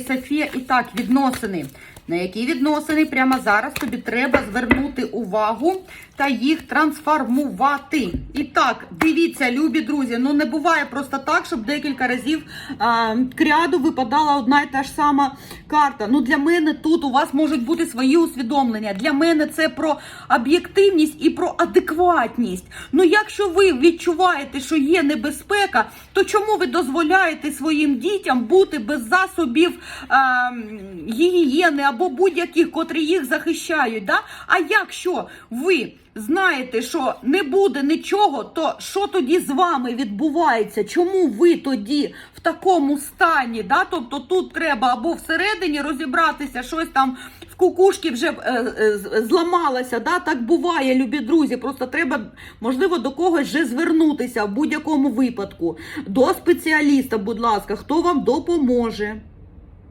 Софія, і так, відносини. На які відносини прямо зараз тобі треба звернути увагу та їх трансформувати. І так, дивіться, любі друзі, ну не буває просто так, щоб декілька разів а, кряду випадала одна і та ж сама карта. Ну для мене тут у вас можуть бути свої усвідомлення. Для мене це про об'єктивність і про адекватність. Ну, якщо ви відчуваєте, що є небезпека, то чому ви дозволяєте своїм дітям бути без засобів а, гігієни або будь-яких, котрі їх захищають? Да? А якщо ви знаєте, що не буде нічого, то що тоді з вами відбувається? Чому ви тоді в такому стані? Да? Тобто тут треба або всередині розібратися, щось там в кукушки вже е, е, зламалося. Да? Так буває, любі друзі. Просто треба, можливо, до когось вже звернутися в будь-якому випадку. До спеціаліста, будь ласка, хто вам допоможе.